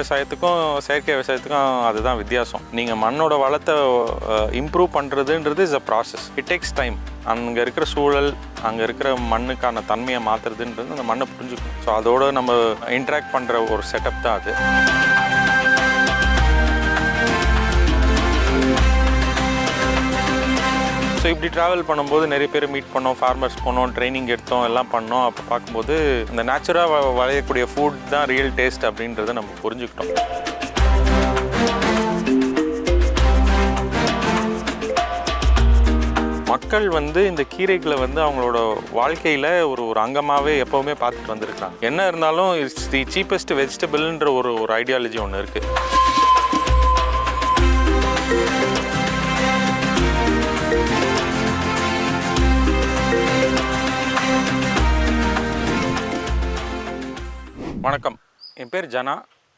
விவசாயத்துக்கும் செயற்கை விவசாயத்துக்கும் அதுதான் வித்தியாசம். நீங்கள் மண்ணோட வளத்தை இம்ப்ரூவ் பண்ணுறதுன்றது is a process it takes time அங்கே இருக்கிற சூழல் அங்கே இருக்கிற மண்ணுக்கான தன்மையை மாற்றுறதுன்றது அந்த மண்ணை புரிஞ்சுக்கணும். ஸோ அதோடு நம்ம இன்ட்ராக்ட் பண்ணுற ஒரு செட்டப் தான் அது. ஸோ இப்படி ட்ராவல் பண்ணும்போது நிறைய பேர் மீட் பண்ணோம் ஃபார்மர்ஸ் போனோம் ட்ரைனிங் எடுத்தோம் எல்லாம் பண்ணோம். அப்போ பார்க்கும்போது அந்த நேச்சுராக வளையக்கூடிய ஃபுட் தான் ரியல் டேஸ்ட் அப்படின்றத நம்ம புரிஞ்சுக்கிட்டோம். மக்கள் வந்து இந்த கீரைகளை வந்து அவங்களோட வாழ்க்கையில் ஒரு ஒரு அங்கமாகவே எப்போவுமே பார்த்துட்டு வந்திருக்காங்க என்ன இருந்தாலும் இட்ஸ் தி சீப்பஸ்ட் வெஜிடபிள்ன்ற ஒரு ஒரு ஐடியாலஜி ஒன்று இருக்குது வணக்கம். என் பேர் ஜனா.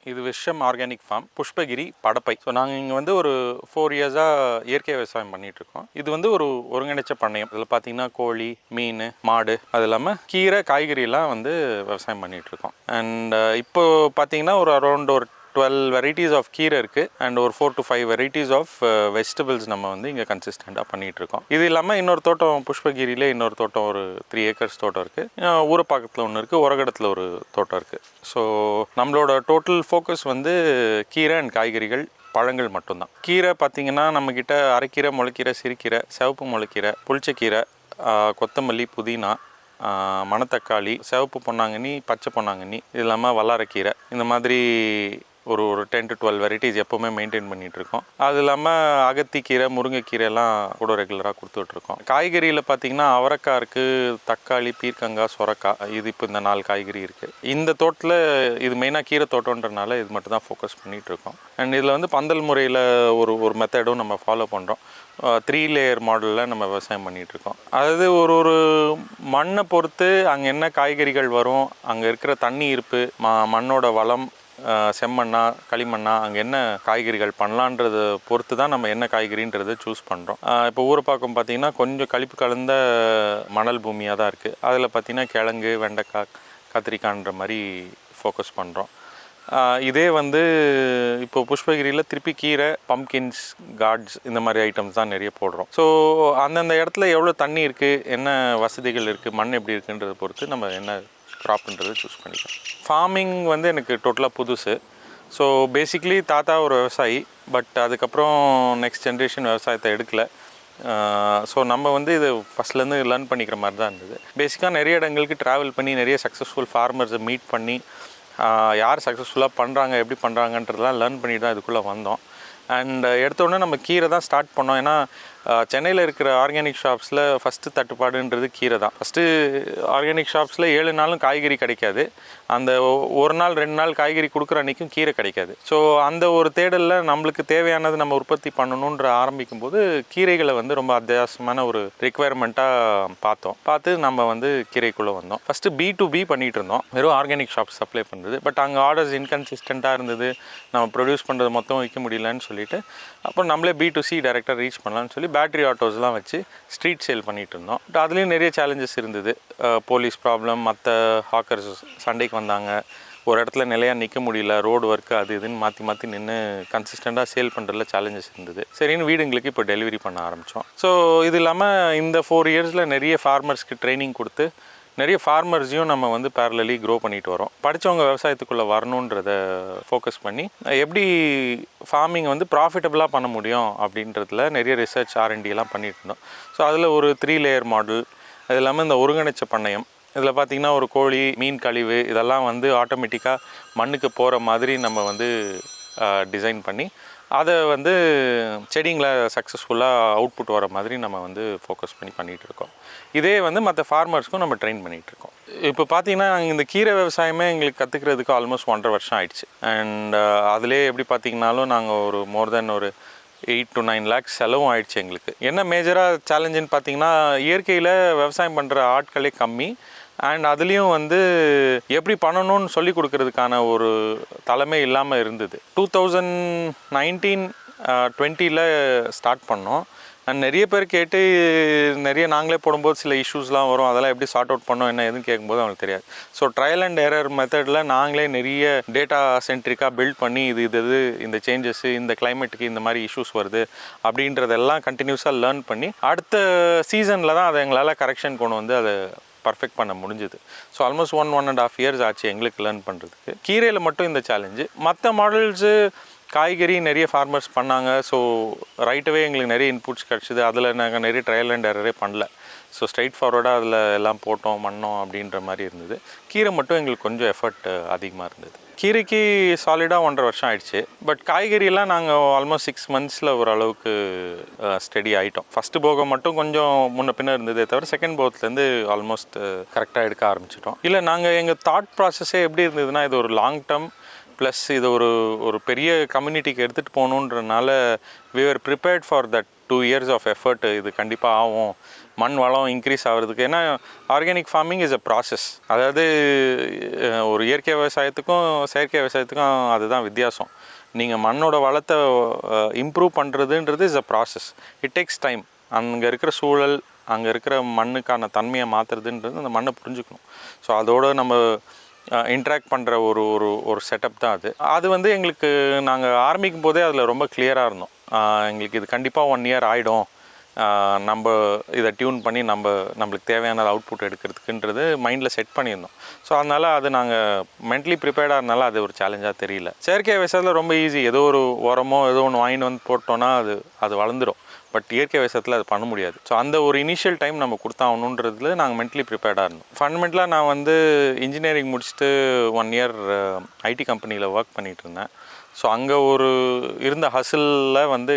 இது விஷம் organic farm. Pushpagiri Padappai. So நாங்கள் இங்கே வந்து ஒரு ஃபோர் இயர்ஸாக இயற்கை விவசாயம் பண்ணிகிட்ருக்கோம் இது வந்து ஒரு ஒருங்கிணைச்ச பண்ணையம். இதில் பார்த்தீங்கன்னா கோழி மீன் மாடு அது இல்லாமல் கீரை காய்கறியெல்லாம் வந்து விவசாயம் பண்ணிகிட்ருக்கோம் அண்ட் uh, இப்போ பார்த்தீங்கன்னா ஒரு அரௌண்ட் ஒரு டுவெல் வெரைட்டிஸ் ஆஃப் கீரை இருக்குது அண்ட் ஒரு four to five varieties of vegetables நம்ம வந்து இங்கே கன்சிஸ்டண்ட்டாக பண்ணிகிட்டு இருக்கோம். இது இல்லாமல் இன்னொரு தோட்டம் புஷ்பகிரியிலே இன்னொரு தோட்டம் ஒரு த்ரீ ஏக்கர்ஸ் தோட்டம் இருக்குது ஊரப்பாக்கத்தில் ஒன்று இருக்குது உரகடத்தில் ஒரு தோட்டம் இருக்குது ஸோ நம்மளோட டோட்டல் ஃபோக்கஸ் வந்து கீரை அண்ட் காய்கறிகள் பழங்கள் மட்டும்தான். கீரை பார்த்திங்கன்னா நம்மக்கிட்ட அரைக்கீரை முளைக்கீரை சிறுக்கீரை சிவப்பு முளைக்கீரை புளிச்சக்கீரை கொத்தமல்லி புதினா மணத்தக்காளி சிவப்பு பொன்னாங்கண்ணி பச்சை பொன்னாங்கண்ணி இது இல்லாமல் வல்லாரக்கீரை இந்த மாதிரி ஒரு ஒரு டென் டு டுவெல் வெரைட்டிஸ் எப்போவுமே மெயின்டைன் பண்ணிகிட்ருக்கோம் இருக்கோம் அது இல்லாமல் அகத்திக்கீரை முருங்கைக்கீரைலாம் கூட ரெகுலராக கொடுத்துட்ருக்கோம். காய்கறியில் பார்த்திங்கன்னா அவரைக்காய் இருக்குது தக்காளி பீர்க்கங்காய் சொரக்காய் இது இப்போ இந்த நாலு காய்கறி இருக்குது இந்த தோட்டத்தில் இது மெயினாக கீரை தோட்டம்ன்றனால இது மட்டும் தான் ஃபோக்கஸ் பண்ணிகிட்டு இருக்கோம் அண்ட் இதில் வந்து பந்தல் முறையில் ஒரு ஒரு மெத்தடும் நம்ம ஃபாலோ பண்ணுறோம் த்ரீ லேயர் மாடலில் நம்ம விவசாயம் பண்ணிகிட்ருக்கோம் அதாவது ஒரு ஒரு மண்ணை பொறுத்து அங்கே என்ன காய்கறிகள் வரும் அங்கே இருக்கிற தண்ணி இருப்பு ம மண்ணோட வளம் செம்மண்ணா களிமண்ணா அங்கே என்ன காய்கறிகள் பண்ணலான்றது பொறுத்து தான் நம்ம என்ன காய்கறின்றதை சூஸ் பண்ணுறோம் இப்போ ஊரப்பாக்கம் பார்த்தீங்கன்னா கொஞ்சம் கழிப்பு கலந்த மணல் பூமியாக தான் இருக்குது அதில் பார்த்தீங்கன்னா கிழங்கு வெண்டைக்காய் கத்திரிக்காய்ன்ற மாதிரி ஃபோக்கஸ் பண்ணுறோம் இதே வந்து இப்போ புஷ்பகிரியில் திருப்பி கீரை பம்கின்ஸ் கார்ட்ஸ் இந்த மாதிரி ஐட்டம்ஸ் தான் நிறைய போடுறோம். ஸோ அந்தந்த இடத்துல எவ்வளோ தண்ணி இருக்குது என்ன வசதிகள் இருக்குது மண் எப்படி இருக்குன்றதை பொறுத்து நம்ம என்ன க்ராப்ன்றதை சூஸ் பண்ணிக்கலாம் ஃபார்மிங் வந்து எனக்கு டோட்டலாக புதுசு. ஸோ பேசிக்லி தாத்தா ஒரு விவசாயி பட் அதுக்கப்புறம் நெக்ஸ்ட் ஜென்ரேஷன் விவசாயத்தை எடுக்கல. ஸோ நம்ம வந்து இது ஃபஸ்ட்லேருந்து லேர்ன் பண்ணிக்கிற மாதிரி தான் இருந்தது. பேசிக்காக நிறைய இடங்களுக்கு ட்ராவல் பண்ணி நிறைய சக்ஸஸ்ஃபுல் ஃபார்மர்ஸை மீட் பண்ணி யார் சக்ஸஸ்ஃபுல்லாக பண்ணுறாங்க எப்படி பண்ணுறாங்கன்றதெல்லாம் லேர்ன் பண்ணிட்டு தான் இதுக்குள்ளே வந்தோம். அண்ட் எடுத்தோடனே நம்ம கீரை தான் ஸ்டார்ட் பண்ணோம். ஏன்னா சென்னையில் இருக்கிற ஆர்கானிக் ஷாப்ஸில் ஃபஸ்ட்டு தட்டுப்பாடுன்றது கீரை தான் ஃபஸ்ட்டு ஆர்கானிக் ஷாப்ஸில் ஏழு நாளும் காய்கறி கிடைக்காது. அந்த ஒ- ஒரு நாள் ரெண்டு நாள் காய்கறி கொடுக்குற அன்றைக்கும் கீரை கிடைக்காது. ஸோ அந்த ஒரு தேடலில் நம்மளுக்கு தேவையானது நம்ம உற்பத்தி பண்ணணுன்ற ஆரம்பிக்கும் போது கீரைகளை வந்து ரொம்ப அத்தியாவசியமான ஒரு ரிக்குவயர்மெண்ட்டாக பார்த்தோம். பார்த்து நம்ம வந்து கீரைக்குள்ளே வந்தோம். ஃபஸ்ட்டு பி டு பி பண்ணிகிட்டு இருந்தோம். வெறும் ஆர்கானிக் ஷாப் சப்ளை பண்ணுறது பட் அங்கே ஆர்டர்ஸ் இன்கன்சிஸ்டண்ட்டாக இருந்தது. நம்ம ப்ரொடியூஸ் பண்ணுறது மொத்தம் விற்க முடியலன்னு சொல்லிட்டு அப்புறம் நம்மளே பி டு சி டேரெக்டாக ரீச் பண்ணலான்னு சொல்லி பேட்டரி ஆட்டோஸ்லாம் வச்சு ஸ்ட்ரீட் சேல் பண்ணிகிட்டு இருந்தோம் பட் அதுலேயும் நிறைய சேலஞ்சஸ் இருந்தது. போலீஸ் ப்ராப்ளம் மற்ற ஹாக்கர்ஸ் சண்டைக்கு வந்தாங்க. ஒரு இடத்துல நிலையாக நிற்க முடியல ரோடு ஒர்க்கு அது இதுன்னு மாற்றி மாற்றி நின்று கன்சிஸ்டண்ட்டாக சேல் பண்ணுறதுல சேலஞ்சஸ் இருந்தது. சரின்னு வீடுங்களுக்கு இப்போ டெலிவரி பண்ண ஆரம்பித்தோம் ஸோ இது இல்லாமல் இந்த ஃபோர் இயர்ஸில் நிறைய ஃபார்மர்ஸ்க்கு ட்ரைனிங் கொடுத்து நிறைய ஃபார்மர்ஸையும் நம்ம வந்து பேரலி க்ரோ பண்ணிட்டு வரோம். படித்தவங்க விவசாயத்துக்குள்ளே வரணுன்றத ஃபோக்கஸ் பண்ணி எப்படி ஃபார்மிங் வந்து ப்ராஃபிட்டபுளாக பண்ண முடியும் அப்படின்றதுல நிறைய ரிசர்ச் ஆர்என்டிலாம் பண்ணிட்டு இருந்தோம். ஸோ அதில் ஒரு த்ரீ லேயர் மாடல் அது இல்லாமல் இந்த ஒருங்கிணைச்ச பண்ணையம். இதில் பார்த்திங்கன்னா ஒரு கோழி மீன் கழிவு இதெல்லாம் வந்து ஆட்டோமேட்டிக்காக மண்ணுக்கு போகிற மாதிரி நம்ம வந்து டிசைன் பண்ணி அதை வந்து செடிங்களை சக்ஸஸ்ஃபுல்லாக அவுட்புட் வர மாதிரி நம்ம வந்து ஃபோக்கஸ் பண்ணி பண்ணிகிட்டு இருக்கோம். இதே வந்து மற்ற ஃபார்மர்ஸ்க்கும் நம்ம ட்ரெயின் பண்ணிகிட்டு இருக்கோம். இப்போ பார்த்தீங்கன்னா இந்த கீரை விவசாயமே எங்களுக்கு கற்றுக்கிறதுக்கு ஆல்மோஸ்ட் ஒன்றரை வருஷம் ஆயிடுச்சு. அண்ட் uh, அதிலே எப்படி பார்த்தீங்கனாலும் நாங்கள் ஒரு மோர் தென் ஒரு எயிட் டு நைன் லேக்ஸ் செலவும் ஆயிடுச்சு எங்களுக்கு. என்ன மேஜராக சேலஞ்சுன்னு பார்த்தீங்கன்னா இயற்கையில் விவசாயம் பண்ணுற ஆட்களே கம்மி. அண்ட் அதுலேயும் வந்து எப்படி பண்ணணும்னு சொல்லி கொடுக்கறதுக்கான ஒரு தலைமை இல்லாமல் இருந்தது. டூ தௌசண்ட் நைன்டீன் டுவெண்ட்டியில் ஸ்டார்ட் பண்ணோம். அண்ட் நிறைய பேர் கேட்டு நிறைய நாங்களே போடும்போது சில இஷ்யூஸ்லாம் வரும். அதெல்லாம் எப்படி சார்ட் அவுட் பண்ணோம் என்ன எதுன்னு கேட்கும்போது அவங்களுக்கு தெரியாது. ஸோ ட்ரையல் அண்ட் எரர் மெத்தடில் நாங்களே நிறைய டேட்டா சென்ட்ரிக்காக பில்ட் பண்ணி இது இது இது இந்த சேஞ்சஸ்ஸு இந்த கிளைமேட்டுக்கு இந்த மாதிரி இஷ்யூஸ் வருது அப்படின்றதெல்லாம் கண்டினியூஸாக லேர்ன் பண்ணி அடுத்த சீசனில் தான் அதை எங்களால் கரெக்ஷன் கொண்டு வந்து அதை பர்ஃபெக்ட் பண்ண முடிஞ்சுது. So almost one one and half years ஆச்சு எங்களுக்கு லேர்ன் பண்ணுறதுக்கு கீரையில் மட்டும் இந்த சேலஞ்சு மற்ற மாடல்ஸு காய்கறி நிறைய ஃபார்மர்ஸ் பண்ணாங்க. ஸோ ரைட்டவே எங்களுக்கு நிறைய இன்புட்ஸ் கிடச்சிது. அதில் நாங்கள் நிறைய ட்ரையல் அண்ட் எரரே பண்ணல. ஸோ ஸ்ட்ரைட் ஃபார்வர்டாக அதில் எல்லாம் போட்டோம் பண்ணோம் அப்படின்ற மாதிரி இருந்தது. கீரை மட்டும் எங்களுக்கு கொஞ்சம் எஃபர்ட் அதிகமாக இருந்தது. கீரைக்கு சாலிடாக ஒன்றரை வருஷம் ஆயிடுச்சு. பட் காய்கறியெல்லாம் நாங்கள் ஆல்மோஸ்ட் சிக்ஸ் மந்த்ஸில் ஓரளவுக்கு ஸ்டடி ஆகிட்டோம் ஃபஸ்ட்டு போகம் மட்டும் கொஞ்சம் முன்ன பின்ன இருந்ததே தவிர செகண்ட் போகத்துலேருந்து ஆல்மோஸ்ட் கரெக்டாக எடுக்க ஆரம்பிச்சிட்டோம். இல்லை நாங்கள் எங்கள் தாட் ப்ராசஸே எப்படி இருந்ததுன்னா இது ஒரு லாங் டேர்ம் ப்ளஸ் இது ஒரு ஒரு பெரிய கம்யூனிட்டிக்கு எடுத்துகிட்டு போகணுன்றனால we are prepared for that two years of effort இது கண்டிப்பாக ஆகும். மண் வளம் இன்க்ரீஸ் ஆகிறதுக்கு. ஏன்னா organic farming is a process அதாவது ஒரு இயற்கை விவசாயத்துக்கும் செயற்கை விவசாயத்துக்கும் அதுதான் வித்தியாசம். நீங்கள் மண்ணோட வளத்தை இம்ப்ரூவ் பண்ணுறதுன்றது is a process it takes time அங்கே இருக்கிற சூழல் அங்கே இருக்கிற மண்ணுக்கான தன்மையை மாற்றுறதுன்றது அந்த மண்ணை புரிஞ்சுக்கணும். ஸோ அதோடு நம்ம இன்ட்ராக்ட் பண்ணுற ஒரு ஒரு ஒரு செட்டப் தான் அது. அது வந்து எங்களுக்கு நாங்கள் ஆரம்பிக்கும் போதே அதில் ரொம்ப கிளியராக இருந்தோம். எங்களுக்கு இது கண்டிப்பாக ஒன் இயர் ஆகிடும் நம்ம இதை டியூன் பண்ணி நம்ம நம்மளுக்கு தேவையான அவுட்புட் எடுக்கிறதுக்குன்றது மைண்டில் செட் பண்ணியிருந்தோம். ஸோ அதனால் அது நாங்கள் மென்டலி ப்ரிப்பேர்டாக இருந்தாலும் அது ஒரு சேலஞ்சாக தெரியல. செயற்கை விவசாயத்தில் ரொம்ப ஈஸி ஏதோ ஒரு உரமோ ஏதோ ஒன்று வாங்கிட்டு வந்து போட்டோன்னா அது அது வளர்ந்துடும் பட் இயற்கை விவசாயத்தில் அது பண்ண முடியாது. ஸோ அந்த ஒரு இனிஷியல் டைம் நம்ம கொடுத்தாகணுன்றதுல நாங்கள் மென்டலி ப்ரிப்பேர்டாக இருந்தோம். ஃபண்டமெண்டலாக நான் வந்து இன்ஜினியரிங் முடிச்சுட்டு ஒன் இயர் ஐடி கம்பெனியில் ஒர்க் பண்ணிகிட்டு இருந்தேன். ஸோ அங்கே ஒரு இருந்த ஹசிலில் வந்து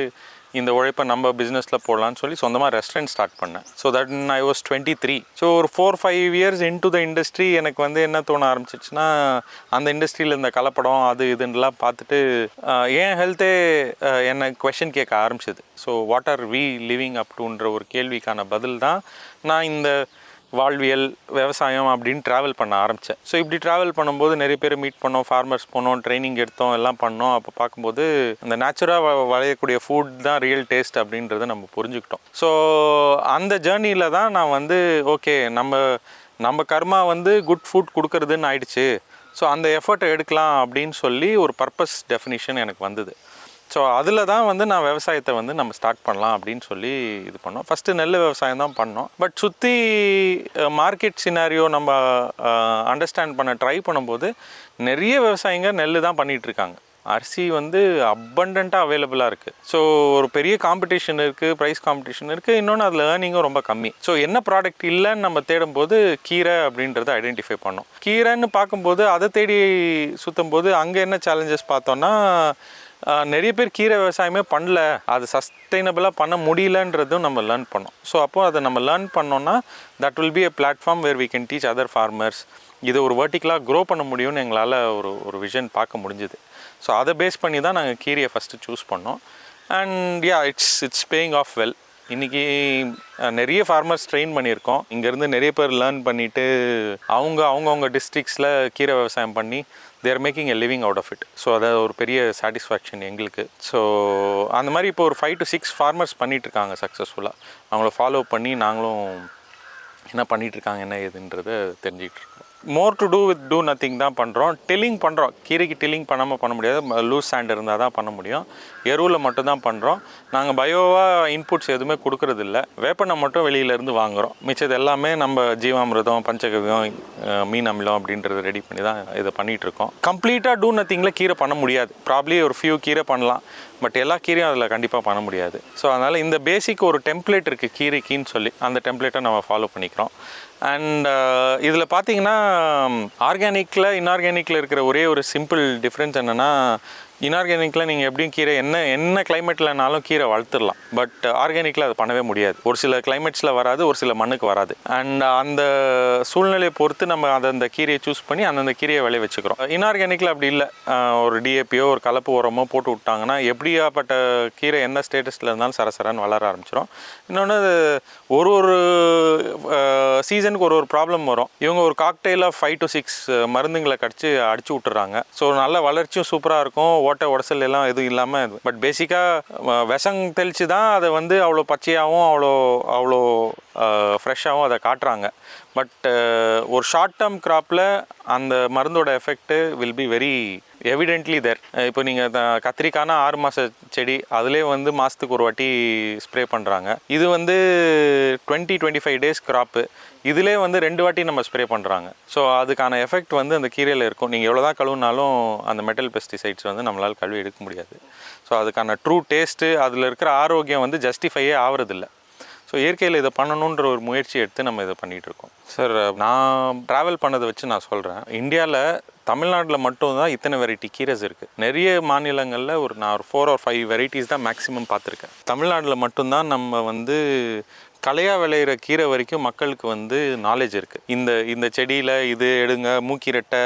இந்த உழைப்பை நம்ம பிஸ்னஸில் போடலான்னு சொல்லி சொந்தமாக ரெஸ்டாரண்ட் ஸ்டார்ட் பண்ணேன். So that I was twenty three so ஒரு four five years into the industry எனக்கு வந்து என்ன தோண ஆரம்பிச்சிச்சுன்னா அந்த இண்டஸ்ட்ரியில் இந்த கலப்படம் அது இதுன்னெலாம் பார்த்துட்டு ஏன் ஹெல்த்தே என்னை கொஷின் கேட்க ஆரம்பிச்சது. So what are we living அப்டுன்ற ஒரு கேள்விக்கான பதில் தான் நான் இந்த வாழ்வியல் விவசாயம் அப்படின்னு ட்ராவல் பண்ண ஆரம்பித்தேன் ஸோ இப்படி ட்ராவல் பண்ணும்போது நிறைய பேர் மீட் பண்ணோம் ஃபார்மர்ஸ் போனோம் ட்ரைனிங் எடுத்தோம் எல்லாம் பண்ணோம். அப்போ பார்க்கும்போது அந்த நேச்சுராக வளையக்கூடிய ஃபுட் தான் ரியல் டேஸ்ட் அப்படின்றத நம்ம புரிஞ்சுக்கிட்டோம். ஸோ அந்த ஜேர்னியில் தான் நான் வந்து ஓகே நம்ம நம்ம கர்மா வந்து குட் ஃபுட் கொடுக்கறதுன்னு ஆயிடுச்சு. ஸோ அந்த எஃபர்ட்டை எடுக்கலாம் அப்படின்னு சொல்லி ஒரு பர்பஸ் டெஃபினிஷன் எனக்கு வந்தது. ஸோ அதில் தான் வந்து நான் விவசாயத்தை வந்து நம்ம ஸ்டார்ட் பண்ணலாம் அப்படின்னு சொல்லி இது பண்ணோம். ஃபஸ்ட்டு நெல் விவசாயம் தான் பண்ணோம். பட் சுற்றி மார்க்கெட் சினாரியோ நம்ம அண்டர்ஸ்டாண்ட் பண்ண ட்ரை பண்ணும்போது நிறைய விவசாயிங்க நெல் தான் பண்ணிகிட்ருக்காங்க அரிசி வந்து அபண்டண்ட்டாக அவைலபிளாக இருக்குது ஸோ ஒரு பெரிய காம்படிஷன் இருக்குது ப்ரைஸ் காம்படிஷன் இருக்குது இன்னொன்று அதில் ஏர்னிங்கும் ரொம்ப கம்மி. ஸோ என்ன ப்ராடக்ட் இல்லைன்னு நம்ம தேடும்போது கீரை அப்படின்றத ஐடென்டிஃபை பண்ணோம். கீரைன்னு பார்க்கும்போது அதை தேடி சுற்றும் போது அங்கே என்ன சேலஞ்சஸ் பார்த்தோன்னா நிறைய பேர் கீரை விவசாயமே பண்ணல. அது சஸ்டைனபிளாக பண்ண முடியலன்றதும் நம்ம லேர்ன் பண்ணோம். ஸோ அப்போது அதை நம்ம லேர்ன் பண்ணோன்னா that will be a platform where we can teach other farmers இதை ஒரு வேர்ட்டிக்கலாக க்ரோ பண்ண முடியும்னு எங்களால் ஒரு ஒரு விஷன் பார்க்க முடிஞ்சுது. ஸோ அதை பேஸ் பண்ணி தான் நாங்கள் கீரையை ஃபஸ்ட்டு சூஸ் பண்ணோம். And yeah it's it's paying off well இன்றைக்கி நிறைய ஃபார்மர்ஸ் ட்ரெயின் பண்ணியிருக்கோம். இங்கேருந்து நிறைய பேர் லேர்ன் பண்ணிவிட்டு அவங்க அவங்கவுங்க டிஸ்ட்ரிக்ஸில் கீரை விவசாயம் பண்ணி they're making a living out of it so அதாவது ஒரு பெரிய சாட்டிஸ்ஃபேக்ஷன் எங்களுக்கு. ஸோ அந்த மாதிரி இப்போ ஒரு ஃபைவ் டு சிக்ஸ் ஃபார்மர்ஸ் பண்ணிட்டு இருக்காங்க சக்ஸஸ்ஃபுல்லாக அவங்கள ஃபாலோ பண்ணி நாங்களும் என்ன பண்ணிகிட்ருக்காங்க என்ன ஏதுன்றதை தெரிஞ்சுக்கிட்டு இருக்கோம். More to do with do nothing தான் பண்ணுறோம் டில்லிங் பண்ணுறோம் கீரைக்கு டில்லிங் பண்ணாமல் பண்ண முடியாது. லூஸ் சாண்ட் இருந்தால் தான் பண்ண முடியும். எருவில் மட்டும்தான் பண்ணுறோம் நாங்கள் பயோவாக இன்புட்ஸ் எதுவுமே கொடுக்கறதில்ல வேப்பெண்ணெய் மட்டும் வெளியிலேருந்து வாங்குகிறோம் மிச்சது எல்லாமே நம்ம ஜீவாமிரதம் பஞ்சகவியம் மீன் அமிலம் அப்படின்றத ரெடி பண்ணி தான் இதை பண்ணிகிட்டு இருக்கோம். கம்ப்ளீட்டாக டூ நத்திங்கில் கீரை பண்ண முடியாது. ப்ராப்ளி ஒரு ஃபியூ கீரை பண்ணலாம். பட் எல்லா கீரையும் அதில் கண்டிப்பாக பண்ண முடியாது. ஸோ அதனால் இந்த பேசிக் ஒரு டெம்ப்ளேட் இருக்குது கீரைக்கின்னு சொல்லி அந்த டெம்ப்ளேட்டை நம்ம ஃபாலோ பண்ணிக்கிறோம். அண்ட் uh, இதில் பார்த்தீங்கன்னா ஆர்கானிக்கில் இன்ஆர்கானிக்கில் இருக்கிற ஒரே ஒரு சிம்பிள் டிஃப்ரென்ஸ் என்னென்னா இன்ஆர்கானிக்கில் நீங்கள் எப்படியும் கீரை என்ன என்ன கிளைமேட்லனாலும் கீரை வளர்த்துடலாம். பட் ஆர்கானிக்கில் அது பண்ணவே முடியாது. ஒரு சில கிளைமேட்ஸில் வராது ஒரு சில மண்ணுக்கு வராது. அண்ட் அந்த சூழ்நிலையை பொறுத்து நம்ம அதை அந்த கீரையை சூஸ் பண்ணி அந்தந்த கீரையை விளைய வச்சுக்கிறோம். இன்ஆர்கானிக்கில் அப்படி இல்லை. ஒரு டிஏபியோ ஒரு கலப்பு உரமோ போட்டு விட்டாங்கன்னா எப்படியாப்பட்ட கீரை என்ன ஸ்டேட்டஸில் இருந்தாலும் சரசரன்னு வளர ஆரம்பிச்சிடும் இன்னொன்று ஒரு ஒரு சீசனுக்கு ஒரு ஒரு ப்ராப்ளம் வரும். இவங்க ஒரு காக்டெயிலாக ஃபைவ் டு சிக்ஸ் மருந்துங்களை கடிச்சு அடிச்சு விட்டுறாங்க. ஸோ நல்ல வளர்ச்சியும் சூப்பராக இருக்கும். ஓட்டை உடசல் எல்லாம் எதுவும் இல்லாமல் பட் பேசிக்காக விஷம் தெளித்து தான் அதை வந்து அவ்வளோ பச்சையாகவும் அவ்வளோ அவ்வளோ ஃப்ரெஷ்ஷாகவும் அதை காட்டுறாங்க. பட் ஒரு ஷார்ட் டேர்ம் கிராப்பில் அந்த மருந்தோட effect will be very evidently there இப்போ நீங்கள் கத்திரிக்காய்னா ஆறு மாத செடி அதிலே வந்து மாதத்துக்கு ஒரு வாட்டி ஸ்ப்ரே பண்ணுறாங்க இது வந்து twenty twenty five days crop இதிலே வந்து ரெண்டு வாட்டி நம்ம ஸ்ப்ரே பண்ணுறாங்க ஸோ அதுக்கான எஃபெக்ட் வந்து அந்த கீரையில் இருக்கும். நீங்கள் எவ்வளோ தான் கழுவுனாலும் அந்த மெட்டல் பெஸ்டிசைட்ஸ் வந்து நம்மளால் கழுவி எடுக்க முடியாது. ஸோ அதுக்கான ட்ரூ டேஸ்ட்டு அதில் இருக்கிற ஆரோக்கியம் வந்து ஜஸ்டிஃபையே ஆகிறதில்ல ஸோ இயற்கையில் இதை பண்ணணுன்ற ஒரு முயற்சி எடுத்து நம்ம இதை பண்ணிகிட்டு இருக்கோம். சார் நான் ட்ராவல் பண்ணதை வச்சு நான் சொல்கிறேன் இந்தியாவில் தமிழ்நாட்டில் மட்டும்தான் இத்தனை வெரைட்டி கீரைஸ் இருக்குது நிறைய மாநிலங்களில் ஒரு நான் ஒரு ஃபோர் ஆர் ஃபைவ் வெரைட்டிஸ் தான் மேக்ஸிமம் பார்த்துருக்கேன். தமிழ்நாட்டில் மட்டும்தான் நம்ம வந்து கலையாக விளையிற கீரை வரைக்கும் மக்களுக்கு வந்து நாலேஜ் இருக்குது இந்த இந்த செடியில் இது எடுங்க மூக்கிரட்டை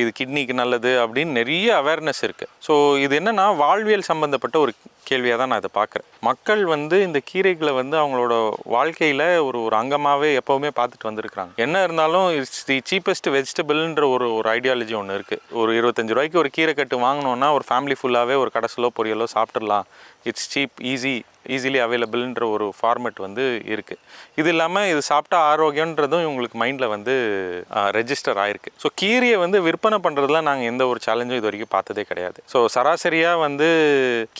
இது கிட்னிக்கு நல்லது அப்படின்னு நிறைய அவேர்னஸ் இருக்குது ஸோ இது என்னென்னா வாழ்வியல் சம்மந்தப்பட்ட ஒரு கேள்வியாக தான் நான் இதை பார்க்குறேன். மக்கள் வந்து இந்த கீரைகளை வந்து அவங்களோட வாழ்க்கையில் ஒரு ஒரு அங்கமாகவே எப்போவுமே பார்த்துட்டு வந்திருக்கிறாங்க. என்ன இருந்தாலும் இட்ஸ் தி சீப்பஸ்ட் வெஜிடபிள்ன்ற ஒரு ஒரு ஐடியாலஜி ஒன்று இருக்குது ஒரு இருபத்தஞ்சு ரூபாய்க்கு ஒரு கீரை கட்டு வாங்கினோன்னா ஒரு ஃபேமிலி ஃபுல்லாகவே ஒரு கடைசிலோ பொரியலோ சாப்பிட்றலாம் இட்ஸ் சீப் ஈஸி ஈஸிலி அவைலபிள்ன்ற ஒரு ஃபார்மேட் வந்து இருக்குது இது இல்லாமல் இது சாப்பிட்டா ஆரோக்கியன்றதும் இவங்களுக்கு மைண்டில் வந்து ரெஜிஸ்டர் ஆயிருக்கு. ஸோ கீரையை வந்து விற்பனை பண்ணுறதுல நாங்கள் எந்த ஒரு சேலஞ்சும் இது வரைக்கும் பார்த்ததே கிடையாது. ஸோ சராசரியாக வந்து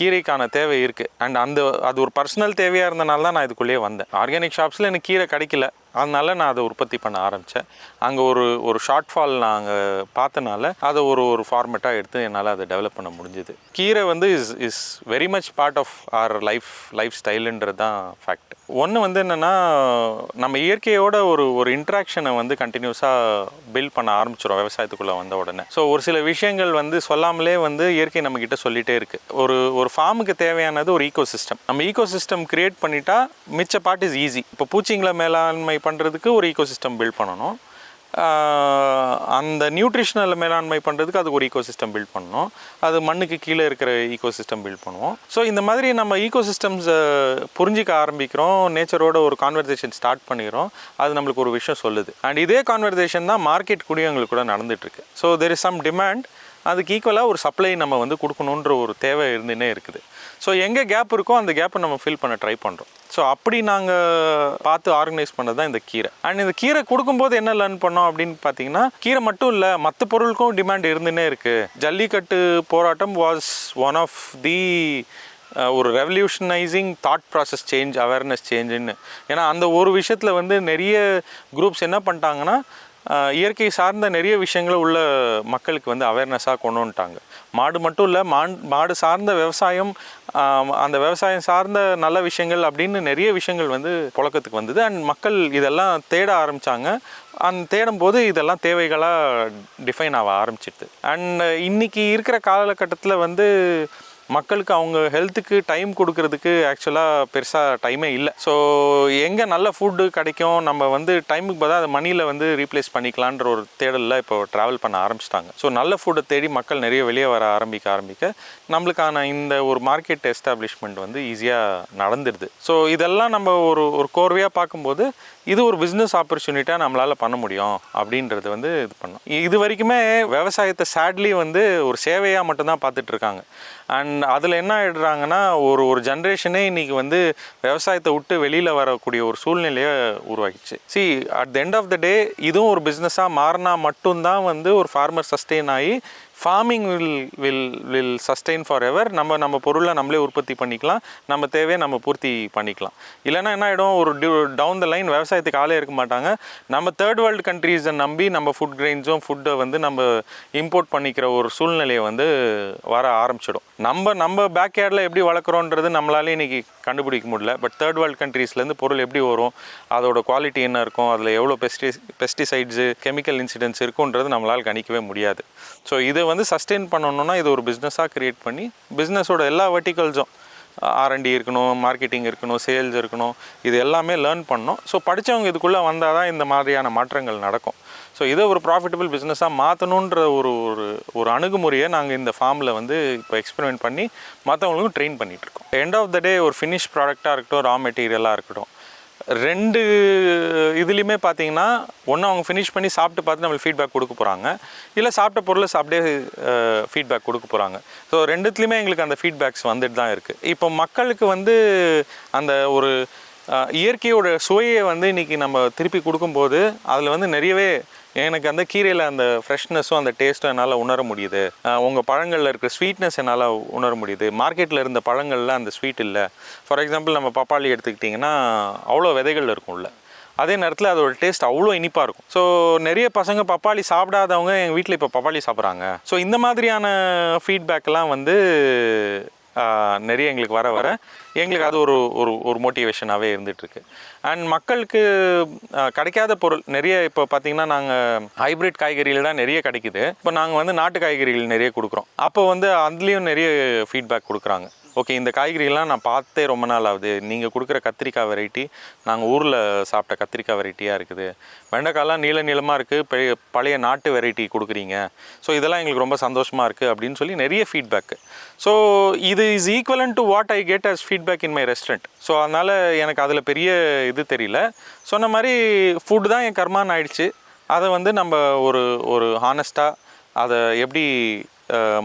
கீரைக்கான தேவை இருக்குது அண்ட் அந்த அது ஒரு பர்சனல் தேவையாக இருந்தனால தான் நான் இதுக்குள்ளேயே வந்தேன். ஆர்கானிக் ஷாப்ஸில் எனக்கு கீரை கிடைக்கல. அதனால் நான் அதை உற்பத்தி பண்ண ஆரம்பித்தேன் அங்கே ஒரு ஒரு ஷார்ட் ஃபால் நாங்கள் பார்த்தனால அதை ஒரு ஒரு ஃபார்மேட்டாக எடுத்து என்னால் அதை டெவலப் பண்ண முடிஞ்சுது. கீரை வந்து is is very much part of our life life ஸ்டைலுன்றது தான் ஃபேக்ட் ஒன்று வந்து என்னென்னா நம்ம இயற்கையோட ஒரு ஒரு இன்ட்ராக்ஷனை வந்து கண்டினியூஸாக பில்ட் பண்ண ஆரம்பிச்சிடும் விவசாயத்துக்குள்ளே வந்த உடனே. ஸோ ஒரு சில விஷயங்கள் வந்து சொல்லாமலே வந்து இயற்கை நம்மக்கிட்ட சொல்லிகிட்டே இருக்குது ஒரு ஒரு ஃபார்முக்கு தேவையானது ஒரு ஈகோ சிஸ்டம் நம்ம ஈகோ சிஸ்டம் கிரியேட் பண்ணிட்டா மிச்ச பார்ட் இஸ் ஈஸி இப்போ பூச்சிங்களை மேலாண்மை பண்ணுறதுக்கு ஒரு ஈகோ சிஸ்டம் பில்ட் பண்ணணும் அந்த நியூட்ரிஷனல் மேலாண்மை பண்ணுறதுக்கு அதுக்கு ஒரு ஈகோ சிஸ்டம் பில்ட் பண்ணணும். அது மண்ணுக்கு கீழே இருக்கிற ஈகோ சிஸ்டம் பில்ட் பண்ணுவோம். ஸோ இந்த மாதிரி நம்ம ஈகோ சிஸ்டம்ஸை புரிஞ்சிக்க ஆரம்பிக்கிறோம். நேச்சரோட ஒரு கான்வர்சேஷன் ஸ்டார்ட் பண்ணிக்கிறோம். அது நம்மளுக்கு ஒரு விஷயம் சொல்லுது. அண்ட் இதே கான்வர்சேஷன் தான் மார்க்கெட் குடியவங்களுக்கு கூட நடந்துகிட்ருக்கு so there is some demand அதுக்கு ஈக்குவலாக ஒரு சப்ளை நம்ம வந்து கொடுக்கணுன்ற ஒரு தேவை இருந்துன்னே இருக்குது. ஸோ எங்கே கேப் இருக்கோ அந்த கேப்பை நம்ம ஃபில் பண்ண ட்ரை பண்ணுறோம் ஸோ அப்படி நாங்கள் பார்த்து ஆர்கனைஸ் பண்ணது தான் இந்த கீரை. அண்ட் இந்த கீரை கொடுக்கும்போது என்ன லேர்ன் பண்ணோம் அப்படின்னு பார்த்தீங்கன்னா கீரை மட்டும் இல்லை மற்ற பொருளுக்கும் டிமாண்ட் இருந்துன்னே இருக்குது ஜல்லிக்கட்டு போராட்டம் வாஸ் ஒன் ஆஃப் தி ஒரு revolutionising thought process change awareness சேஞ்சுன்னு ஏன்னா அந்த ஒரு விஷயத்தில் வந்து நிறைய குரூப்ஸ் என்ன பண்ணிட்டாங்கன்னா இயற்கை சார்ந்த நிறைய விஷயங்களை உள்ள மக்களுக்கு வந்து அவேர்னஸாக கொண்டு வந்துட்டாங்க. மாடு மட்டும் இல்லை மான் மாடு சார்ந்த விவசாயம் அந்த விவசாயம் சார்ந்த நல்ல விஷயங்கள் அப்படின்னு நிறைய விஷயங்கள் வந்து புழக்கத்துக்கு வந்தது. அண்ட் மக்கள் இதெல்லாம் தேட ஆரம்பித்தாங்க அந்த தேடும்போது இதெல்லாம் தேவைகளாக டிஃபைன் ஆக ஆரம்பிச்சிடுது. அண்ட் இன்றைக்கி இருக்கிற காலகட்டத்தில் வந்து மக்களுக்கு அவங்க ஹெல்த்துக்கு டைம் கொடுக்கறதுக்கு ஆக்சுவலாக பெருசாக டைமே இல்லை. ஸோ எங்கே நல்ல ஃபுட்டு கிடைக்கும் நம்ம வந்து டைமுக்கு பதிலாக அதை மணியில் வந்து ரீப்ளேஸ் பண்ணிக்கலான்ற ஒரு தேடலில் இப்போ ட்ராவல் பண்ண ஆரம்பிச்சிட்டாங்க. ஸோ நல்ல ஃபுட்டை தேடி மக்கள் நிறைய வெளியே வர ஆரம்பிக்க ஆரம்பிக்க நம்மளுக்கான இந்த ஒரு மார்க்கெட் எஸ்டாப்ளிஷ்மெண்ட் வந்து ஈஸியாக நடந்துடுது. ஸோ இதெல்லாம் நம்ம ஒரு ஒரு கோர்வையாக பார்க்கும்போது இது ஒரு பிஸ்னஸ் ஆப்பர்ச்சுனிட்டியாக நம்மளால் பண்ண முடியும் அப்படின்றது வந்து இது பண்ணோம். இது வரைக்குமே விவசாயத்தை சேட்லி வந்து ஒரு சேவையாக மட்டும்தான் பார்த்துட்ருக்காங்க. அண்ட் அதில் என்ன ஆகிடுறாங்கன்னா ஒரு ஒரு ஜென்ரேஷனே இன்றைக்கி வந்து விவசாயத்தை விட்டு வெளியில் வரக்கூடிய ஒரு சூழ்நிலையை உருவாக்கிச்சு see at the end of the day இதுவும் ஒரு பிஸ்னஸாக மாறினா மட்டும்தான் வந்து ஒரு ஃபார்மர் சஸ்டெயின் ஆகி farming will will will sustain forever நம்ம நம்ம பொருளை நம்மளே உற்பத்தி பண்ணிக்கலாம். நம்ம தேவையை நம்ம பூர்த்தி பண்ணிக்கலாம். இல்லைன்னா என்ன ஆகிடும் ஒரு டவுன் த லைன் விவசாயத்துக்கு ஆளே இருக்க மாட்டாங்க. நம்ம தேர்ட் வேர்ல்டு கண்ட்ரீஸை நம்பி நம்ம ஃபுட் கிரெயின்ஸும் ஃபுட்டை வந்து நம்ம இம்போர்ட் பண்ணிக்கிற ஒரு சூழ்நிலையை வந்து வர ஆரம்பிச்சிடும். நம்ம நம்ம பேக்யார்டில் எப்படி வளர்க்குறோன்றது நம்மளாலே இன்றைக்கி கண்டுபிடிக்க முடியல. பட் தேர்ட் வேர்ல்டு கண்ட்ரீஸ்லேருந்து பொருள் எப்படி வரும்? அதோட குவாலிட்டி என்ன இருக்கும்? அதில் எவ்வளோ பெஸ்டி பெஸ்டிசைட்ஸு கெமிக்கல் இன்சிடென்ட்ஸ் இருக்குன்றது நம்மளால் கணிக்கவே முடியாது. ஸோ இதை வந்து சஸ்டெயின் பண்ணணும்னா இது ஒரு பிஸ்னஸாக க்ரியேட் பண்ணி பிஸ்னஸோட எல்லா வெர்டிகல்ஸும் ஆர்என்டி இருக்கணும் மார்க்கெட்டிங் இருக்கணும் சேல்ஸ் இருக்கணும் இது எல்லாமே லேர்ன் பண்ணணும் ஸோ படித்தவங்க இதுக்குள்ளே வந்தால் தான் இந்த மாதிரியான மாற்றங்கள் நடக்கும். ஸோ இதை ஒரு ப்ராஃபிட்டபிள் பிஸ்னஸாக மாற்றணுன்ற ஒரு ஒரு ஒரு அணுகுமுறையை நாங்கள் இந்த ஃபார்மில் வந்து இப்போ எக்ஸ்பெரிமெண்ட் பண்ணி மற்றவங்களுக்கும் ட்ரெயின் பண்ணிகிட்ருக்கோம் எண்ட் ஆஃப் த டே ஒரு ஃபினிஷ் ப்ராடக்டாக இருக்கட்டும் ரா மெட்டீரியலாக இருக்கட்டும் ரெண்டு இதுலேயுமே பார்த்தீங்கன்னா ஒன்று அவங்க ஃபினிஷ் பண்ணி சாப்பிட்டு பார்த்து நம்மளுக்கு ஃபீட்பேக் கொடுக்க போகிறாங்க இல்லை சாப்பிட்ட பொருளை அப்படியே ஃபீட்பேக் கொடுக்க போகிறாங்க ஸோ ரெண்டுத்துலேயுமே எங்களுக்கு அந்த ஃபீட்பேக்ஸ் வந்துட்டு தான் இருக்குது இப்போ மக்களுக்கு வந்து அந்த ஒரு இயற்கையோட சுவையை வந்து இன்றைக்கி நம்ம திருப்பி கொடுக்கும்போது அதில் வந்து நிறையவே எனக்கு அந்த கீரையில் அந்த ஃப்ரெஷ்னஸும் அந்த டேஸ்ட்டும் என்னால் உணர முடியுது. உங்கள் பழங்களில் இருக்கிற ஸ்வீட்னஸ் என்னால் உணர முடியுது. மார்க்கெட்டில் இருந்த பழங்களில் அந்த ஸ்வீட் இல்லை. ஃபார் எக்ஸாம்பிள் நம்ம பப்பாளி எடுத்துக்கிட்டிங்கன்னா அவ்வளோ விதைகள் இருக்கும்ல அதே நேரத்தில் அதோட டேஸ்ட் அவ்வளோ இனிப்பாக இருக்கும். ஸோ நிறைய பசங்க பப்பாளி சாப்பிடாதவங்க எங்கள் வீட்டில் இப்போ பப்பாளி சாப்பிட்றாங்க. ஸோ இந்த மாதிரியான ஃபீட்பேக்லாம் வந்து நிறைய எங்களுக்கு வர வர எங்களுக்கு அது ஒரு ஒரு ஒரு மோட்டிவேஷனாகவே இருந்துகிட்ருக்கு அண்ட் மக்களுக்கு கிடைக்காத பொருள் நிறைய இப்போ பார்த்தீங்கன்னா நாங்கள் ஹைப்ரிட் காய்கறிகள் தான் நிறைய கிடைக்குது. இப்போ நாங்கள் வந்து நாட்டு காய்கறிகள் நிறைய கொடுக்குறோம். அப்போ வந்து அதுலேயும் நிறைய ஃபீட்பேக் கொடுக்குறாங்க. ஓகே இந்த காய்கறிலாம் நான் பார்த்தே ரொம்ப நாள் ஆகுது. நீங்கள் கொடுக்குற கத்திரிக்காய் வெரைட்டி நாங்கள் ஊரில் சாப்பிட்ட கத்திரிக்காய் வெரைட்டியாக இருக்குது. வெண்டைக்காய்லாம் நீள நீளமாக இருக்குது பழைய பழைய நாட்டு வெரைட்டி கொடுக்குறீங்க. ஸோ இதெல்லாம் எங்களுக்கு ரொம்ப சந்தோஷமாக இருக்குது அப்படின்னு சொல்லி நிறைய ஃபீட்பேக்கு ஸோ இது is equivalent to what I get as feedback in my restaurant so அதனால் எனக்கு அதில் பெரிய இது தெரியல. சொன்ன மாதிரி ஃபுட் தான் என் கர்மான்னு ஆயிடுச்சு. அதை வந்து நம்ம ஒரு ஒரு ஹானஸ்ட்டாக அதை எப்படி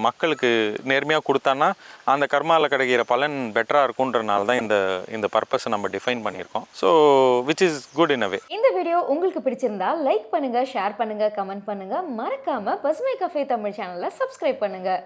மக்களுக்கு நேர்மையாக கொடுத்தான்னா அந்த கர்மாவில் கிடைக்கிற பலன் பெட்டராக இருக்குன்றனால தான் இந்த இந்த பர்பஸை நம்ம டிஃபைன் பண்ணியிருக்கோம். So which is good in a way இந்த வீடியோ உங்களுக்கு பிடிச்சிருந்தா லைக் பண்ணுங்கள் ஷேர் பண்ணுங்கள் கமெண்ட் பண்ணுங்கள் மறக்காமல் பசுமை கஃபே தமிழ் சேனலை சப்ஸ்கிரைப் பண்ணுங்கள்